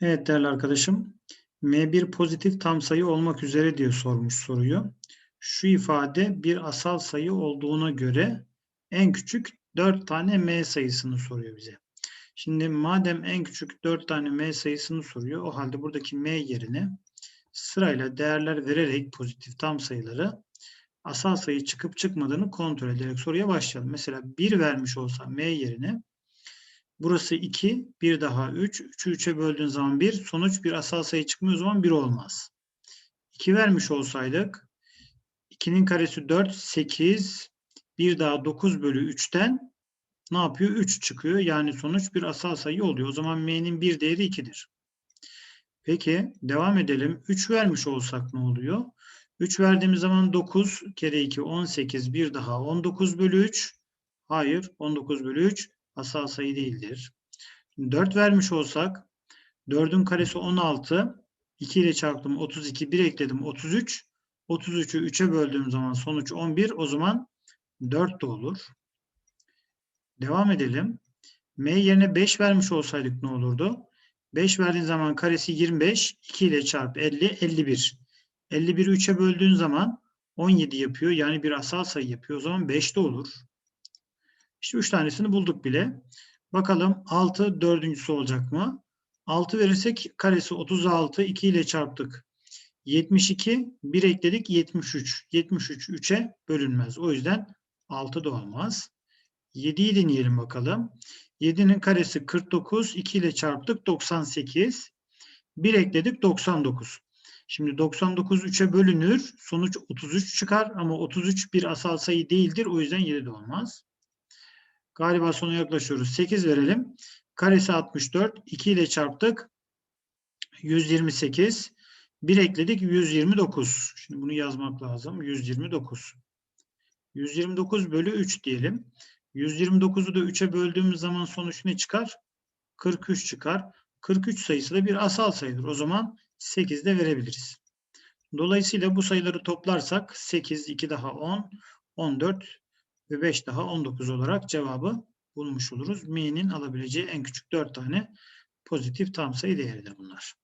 Evet değerli arkadaşım. M1 pozitif tam sayı olmak üzere diye sormuş soruyu. Şu ifade bir asal sayı olduğuna göre en küçük 4 tane M sayısını soruyor bize. Şimdi madem en küçük 4 tane M sayısını soruyor o halde buradaki M yerine sırayla değerler vererek pozitif tam sayıları asal sayı çıkıp çıkmadığını kontrol ederek soruya başlayalım. Mesela 1 vermiş olsa M yerine Burası 2, bir daha 3. 3'ü 3'e böldüğün zaman 1. Sonuç bir asal sayı çıkmıyor o zaman 1 olmaz. 2 vermiş olsaydık 2'nin karesi 4, 8. Bir daha 9 bölü 3'ten ne yapıyor? 3 çıkıyor. Yani sonuç bir asal sayı oluyor. O zaman m'nin bir değeri 2'dir. Peki devam edelim. 3 vermiş olsak ne oluyor? 3 verdiğimiz zaman 9 kere 2 18 bir daha 19 bölü 3. Hayır 19 bölü 3 asal sayı değildir. 4 vermiş olsak 4'ün karesi 16. 2 ile çarptım 32. 1 ekledim 33. 33'ü 3'e böldüğüm zaman sonuç 11. O zaman 4 de olur. Devam edelim. M yerine 5 vermiş olsaydık ne olurdu? 5 verdiğin zaman karesi 25. 2 ile çarp 50. 51. 51'i 3'e böldüğün zaman 17 yapıyor. Yani bir asal sayı yapıyor. O zaman 5 de olur. İşte 3 tanesini bulduk bile. Bakalım 6 dördüncüsü olacak mı? 6 verirsek karesi 36 2 ile çarptık. 72 1 ekledik 73. 73 3'e bölünmez. O yüzden 6 da olmaz. 7'yi deneyelim bakalım. 7'nin karesi 49 2 ile çarptık 98. 1 ekledik 99. Şimdi 99 3'e bölünür. Sonuç 33 çıkar ama 33 bir asal sayı değildir. O yüzden 7 de olmaz. Galiba sona yaklaşıyoruz. 8 verelim. Karesi 64. 2 ile çarptık. 128. 1 ekledik. 129. Şimdi bunu yazmak lazım. 129. 129 bölü 3 diyelim. 129'u da 3'e böldüğümüz zaman sonuç ne çıkar? 43 çıkar. 43 sayısı da bir asal sayıdır. O zaman 8 de verebiliriz. Dolayısıyla bu sayıları toplarsak 8, 2 daha 10, 14 ve 5 daha 19 olarak cevabı bulmuş oluruz. Mi'nin alabileceği en küçük 4 tane pozitif tam sayı değeri de bunlar.